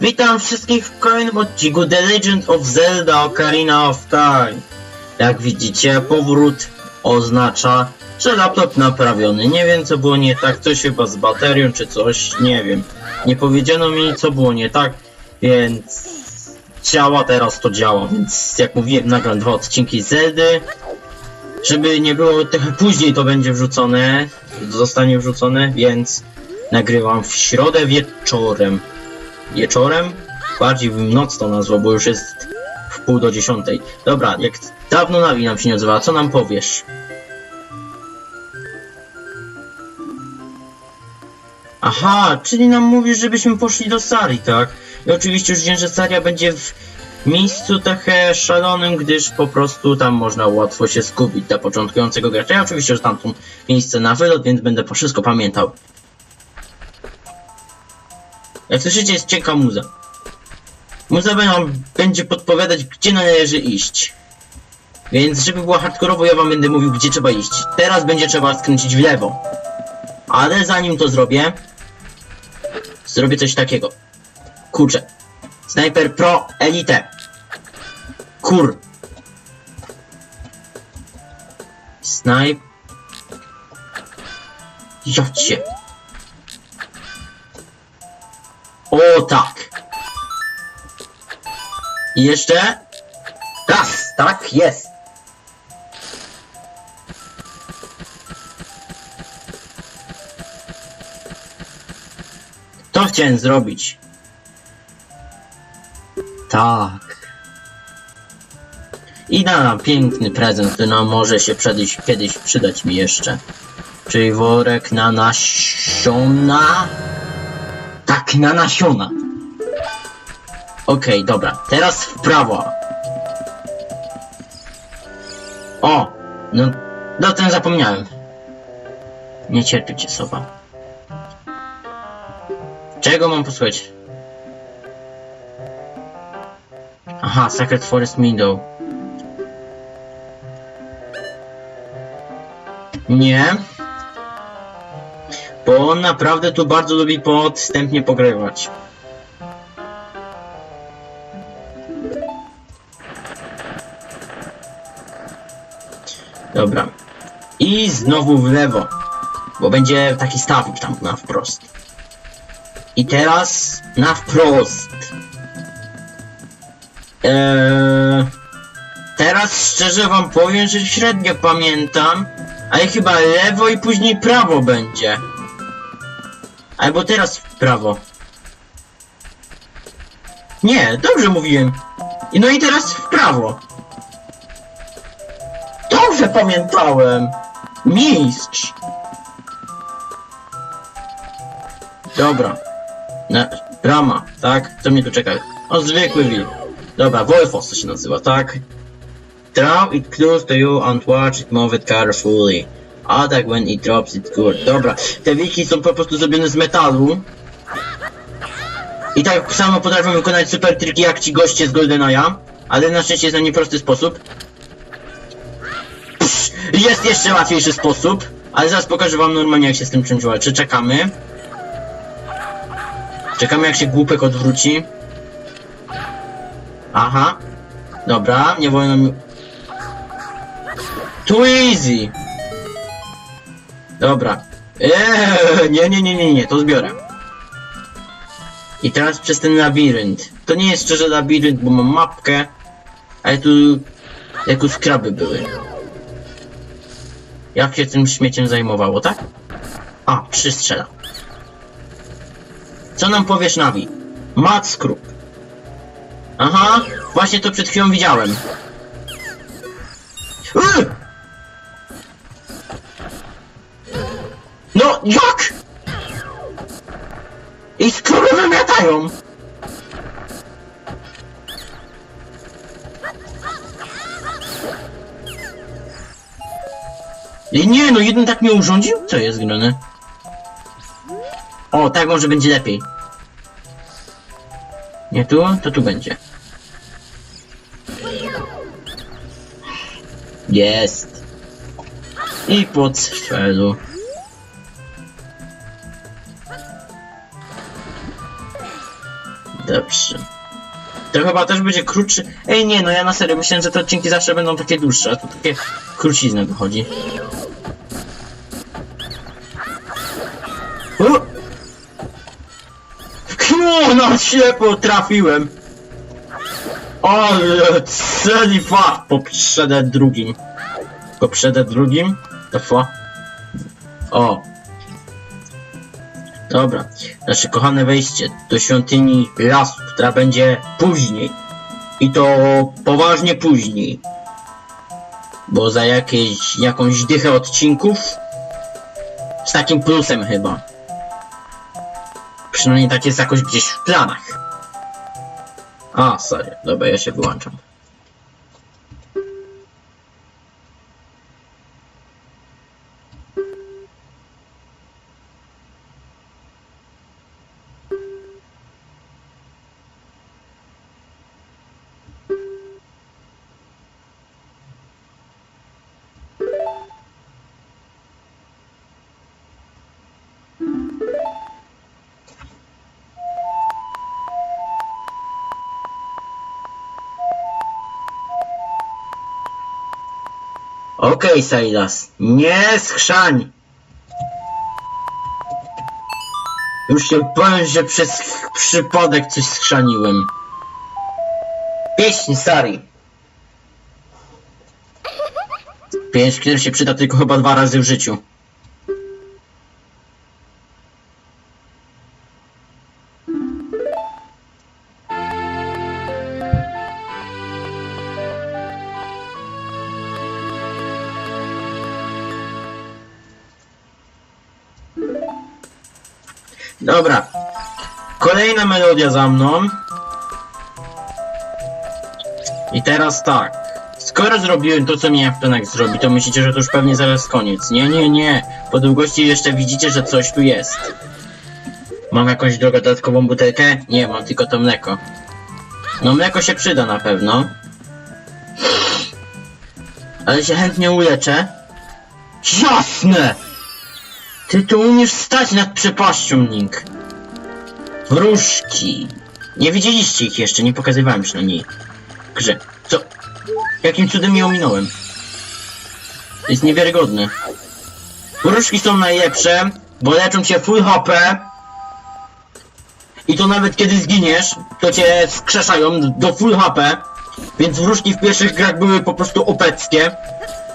Witam wszystkich w kolejnym odcinku The Legend of Zelda Ocarina of Time. Jak widzicie, powrót oznacza, że laptop naprawiony. Nie wiem co było nie tak, coś chyba z baterią czy coś, nie wiem. Nie powiedziano mi co było nie tak, więc działa, teraz to działa. Więc jak mówiłem, nagram dwa odcinki Zeldy. Żeby nie było, trochę później to będzie wrzucone, zostanie wrzucone, więc nagrywam w środę wieczorem wieczorem. Bardziej bym noc to nazwał, bo już jest w pół do dziesiątej. Dobra, jak dawno Nawi nam się nie odzywała, co nam powiesz? Aha, czyli nam mówisz, żebyśmy poszli do Sari, tak? I oczywiście już wiem, że Saria będzie w miejscu trochę szalonym, gdyż po prostu tam można łatwo się skupić dla początkującego gracza. Ja oczywiście, że tam miejsce na wylot, więc będę po wszystko pamiętał. Jak słyszycie, jest cienka muza. Muza będzie podpowiadać, gdzie należy iść. Więc, żeby było hardkorowo, ja wam będę mówił, gdzie trzeba iść. Teraz będzie trzeba skręcić w lewo. Ale zanim to zrobię, zrobię coś takiego. Kurczę. Sniper Pro Elite. Kur. Snipe. Jocie. O tak. I jeszcze. Raz, tak, jest. To chciałem zrobić. Tak. I nam piękny prezent, który nam może się kiedyś, kiedyś przydać mi jeszcze. Czyli worek na nasiona. Tak, na nasiona. Okej, dobra. Teraz w prawo. O! No, no ten zapomniałem. Nie cierpię cię, soba. Czego mam posłuchać? Aha, Sacred Forest Meadow. Nie. Bo on naprawdę tu bardzo lubi podstępnie pogrywać. Dobra. I znowu w lewo. Bo będzie taki stawik tam na wprost. I teraz na wprost. Eee, teraz szczerze wam powiem, że średnio pamiętam, ale chyba lewo i później prawo będzie. Albo teraz w prawo. Nie, dobrze mówiłem. I No i teraz w prawo. Dobrze pamiętałem. Mistrz. Dobra. Na, tak? Co mnie tu czeka? O, zwykły wilk. Dobra, Wolfos to się nazywa, tak? Draw it close to you and watch it move it carefully. Attack when it drops it good. Dobra, te wilki są po prostu zrobione z metalu. I tak samo potrafią wykonać super triki jak ci goście z GoldenEye'a, ale na szczęście jest na nieprosty sposób. Psz, jest jeszcze łatwiejszy sposób, ale zaraz pokażę wam normalnie jak się z tym czymś walczy. Czekamy. Czekamy jak się głupek odwróci. Aha. Dobra, nie wolno mi... Too easy! Dobra. Eee, nie, nie, nie, nie, nie, to zbiorę. I teraz przez ten labirynt. To nie jest szczerze labirynt, bo mam mapkę, ale tu jako skraby były. Jak się tym śmieciem zajmowało, tak? A, przystrzela. Co nam powiesz, Navi? Mat skrup. Aha, właśnie to przed chwilą widziałem. Yy! Jak? I skóry wymiatają! I nie, no jeden tak mnie urządził? Co jest grane? O, tak może będzie lepiej. Nie tu, to tu będzie. Jest. I pod strzelu. Dobrze. To chyba też będzie krótszy. Ej, nie, no ja na serio myślałem, że te odcinki zawsze będą takie dłuższe, a tu takie krócizny wychodzi. O! No, na ślepo trafiłem. Ale celi fach poprzedę drugim. Poprzedę drugim? To fa. O. Dobra. Nasze kochane wejście do świątyni lasu, która będzie później. I to poważnie później. Bo za jakieś, jakąś dychę odcinków z takim plusem chyba. Przynajmniej tak jest jakoś gdzieś w planach. A, sorry. Dobra, ja się wyłączam. Okej, Silas. Nie schrzań! Już się powiem, że przez przypadek coś schrzaniłem. Pieśń, stary. Pieśń, która się przyda tylko chyba dwa razy w życiu. Dobra. Kolejna melodia za mną. I teraz tak. Skoro zrobiłem to, co miałem w planach zrobić, to myślicie, że to już pewnie zaraz koniec. Nie, nie, nie. Po długości jeszcze widzicie, że coś tu jest. Mam jakąś dodatkową butelkę? Nie, mam tylko to mleko. No mleko się przyda na pewno. Ale się chętnie uleczę. Jasne! Ty tu umiesz stać nad przepaścią, Link. Wróżki. Nie widzieliście ich jeszcze, nie pokazywałem przynajmniej. Grze. Co? Jakim cudem je ominąłem? To jest niewiarygodne. Wróżki są najlepsze, bo leczą cię full HP. I to nawet kiedy zginiesz, to cię skrzeszają do full HP. Więc wróżki w pierwszych grach były po prostu opeckie.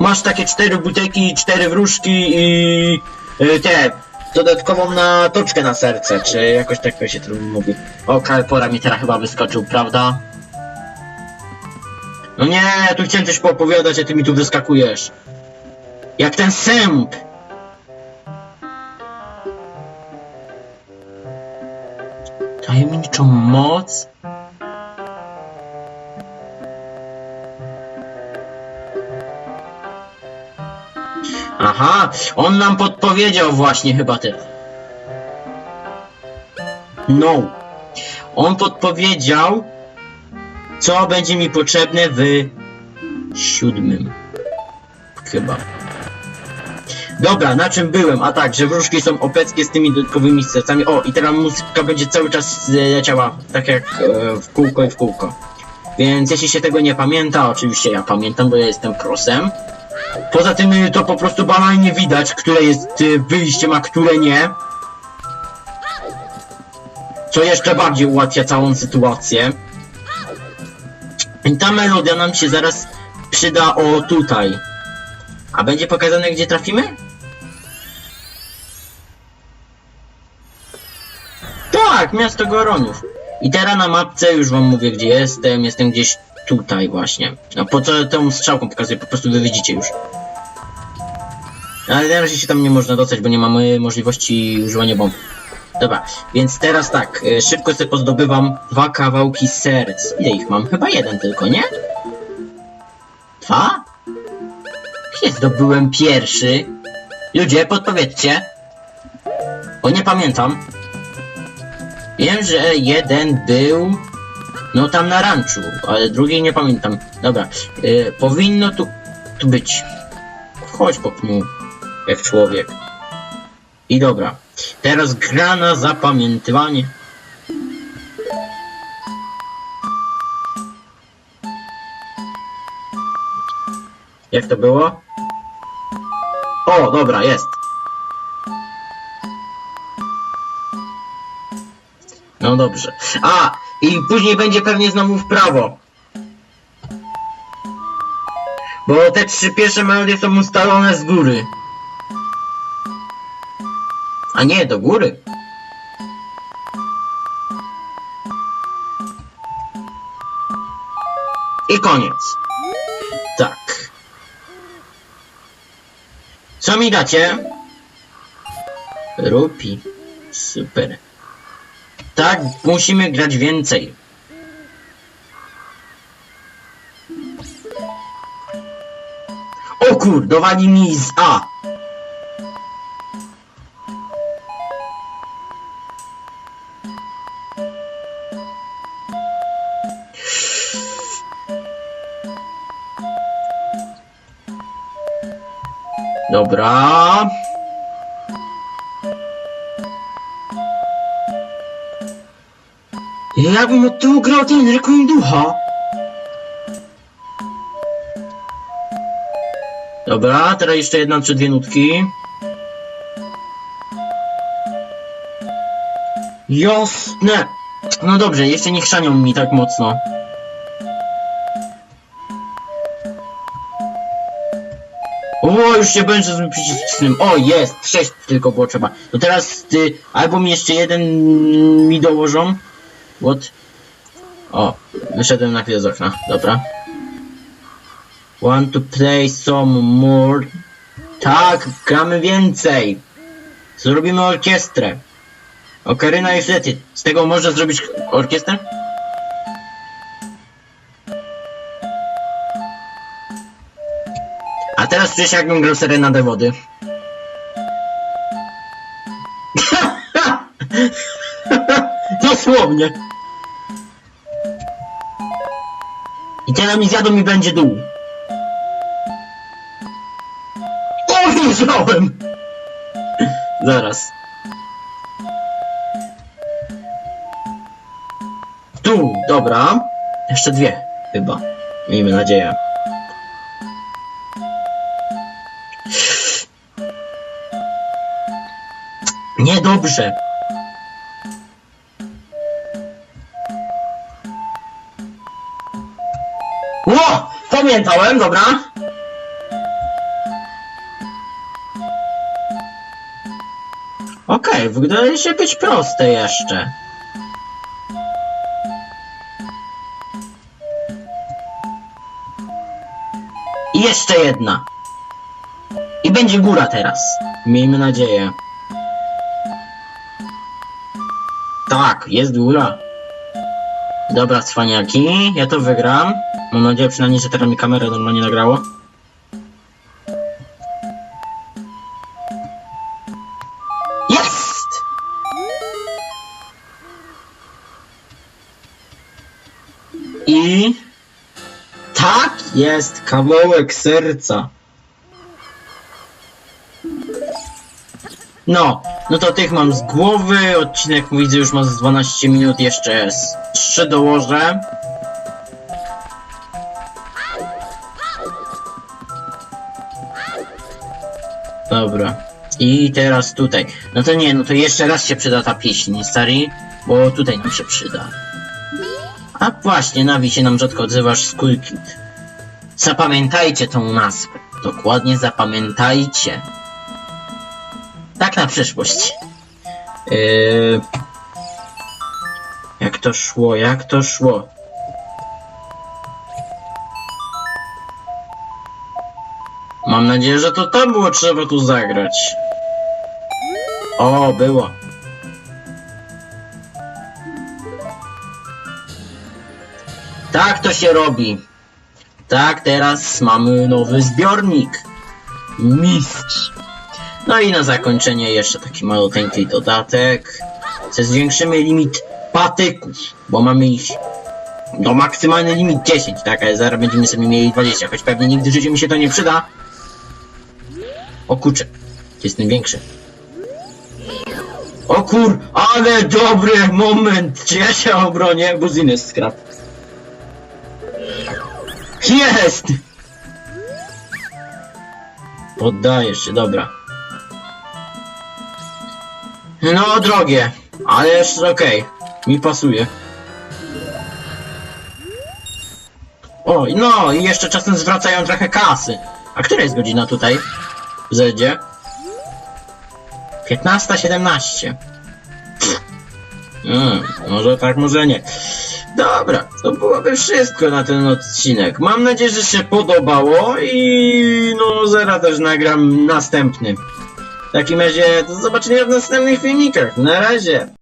Masz takie cztery butelki, cztery wróżki i te dodatkową na toczkę na serce, czy jakoś tak się to mówi. O, Kalpora mi teraz chyba wyskoczył, prawda? No nie, tu chciałem coś poopowiadać, a ty mi tu wyskakujesz. Jak ten sęp! Tajemniczą moc? Aha, on nam podpowiedział właśnie chyba ty. No. On podpowiedział, co będzie mi potrzebne w siódmym. Chyba. Dobra, na czym byłem? A tak, że wróżki są opeckie z tymi dodatkowymi sercami. O, i teraz muzyka będzie cały czas e, leciała, tak jak e, w kółko i w kółko. Więc jeśli się tego nie pamięta, oczywiście ja pamiętam, bo ja jestem prosem. Poza tym y, to po prostu banalnie widać, które jest y, wyjściem, a które nie. Co jeszcze bardziej ułatwia całą sytuację. Ta melodia nam się zaraz przyda o tutaj. A będzie pokazane gdzie trafimy? Tak, miasto Goronów. I teraz na mapce już wam mówię gdzie jestem. Jestem gdzieś tutaj właśnie. A po co tą strzałką pokazuję? Po prostu wy widzicie już. Ale na razie się tam nie można dostać, bo nie mamy możliwości używania bomb. Dobra, więc teraz tak, y, szybko sobie pozdobywam dwa kawałki serc. Ile ich mam? Chyba jeden tylko, nie? Dwa? Gdzie zdobyłem pierwszy? Ludzie, podpowiedzcie. Bo nie pamiętam. Wiem, że jeden był... No tam na ranczu, ale drugiej nie pamiętam. Dobra, y, powinno tu, tu być. Chodź po pnu, jak człowiek. I dobra, teraz gra na zapamiętywanie. Jak to było? O, dobra, jest. No dobrze. A, i później będzie pewnie znowu w prawo. Bo te trzy pierwsze melodie są ustalone z góry. A nie, do góry. I koniec. Tak. Co mi dacie? Rupi. Super. Tak, musimy grać więcej. O kur, dowali mi z A. Dobra. Jakbym od tyłu grał ten Requiem Ducha. Dobra, teraz jeszcze jedna czy dwie nutki. Jasne. No dobrze, jeszcze nie chrzanią mi tak mocno. O, już się będzie z przyciskiem. O, jest! Sześć tylko było trzeba. To teraz ty, albo mi jeszcze jeden mi dołożą. What? O, wyszedłem na chwilę z okna. Dobra. Want to play some more? Tak, gramy więcej. Zrobimy orkiestrę. Okaryna i flety. Z tego można zrobić orkiestrę? A teraz czuję się jakbym grał serenadę wody. Dosłownie. I teraz mi zjadą mi będzie dół. O, wiedziałem! Zaraz. Tu, dobra. Jeszcze dwie, chyba. Miejmy nadzieję. Niedobrze. Ło! Pamiętałem, dobra. Okej, wydaje się być proste jeszcze. I jeszcze jedna. I będzie góra teraz. Miejmy nadzieję. Tak, jest góra. Dobra, cwaniaki, ja to wygram. Mam nadzieję przynajmniej, że teraz mi kamera normalnie nagrało. Jest! I... Tak, jest kawałek serca. No, no to tych mam z głowy, odcinek widzę już ma z 12 minut, jeszcze z 3 dołożę. Dobra. I teraz tutaj. No to nie, no to jeszcze raz się przyda ta pieśń, stary, bo tutaj nam się przyda. A właśnie, Nawi się nam rzadko odzywasz z Kulkit. Zapamiętajcie tą nazwę. Dokładnie zapamiętajcie. Tak na przyszłość. Yy... Jak to szło, jak to szło? Mam nadzieję, że to tam było trzeba tu zagrać. O, było. Tak to się robi. Tak, teraz mamy nowy zbiornik. Mistrz. No i na zakończenie jeszcze taki maluteńki dodatek. Że zwiększymy limit patyków, bo mamy ich do maksymalny limit 10, tak? Ale zaraz będziemy sobie mieli 20, choć pewnie nigdy w życiu mi się to nie przyda. O kurczę, jest ten większy. O kur, ale dobry moment! Ja się obronię? Buzines skrap. Jest! Poddajesz się, dobra. No, drogie, ale jeszcze okej. Mi pasuje. O, no i jeszcze czasem zwracają trochę kasy. A która jest godzina tutaj? W Zedzie? 15.17. Hmm, może tak, może nie. Dobra, to byłoby wszystko na ten odcinek. Mam nadzieję, że się podobało i no zaraz też nagram następny. W takim razie do zobaczenia w następnych filmikach. Na razie.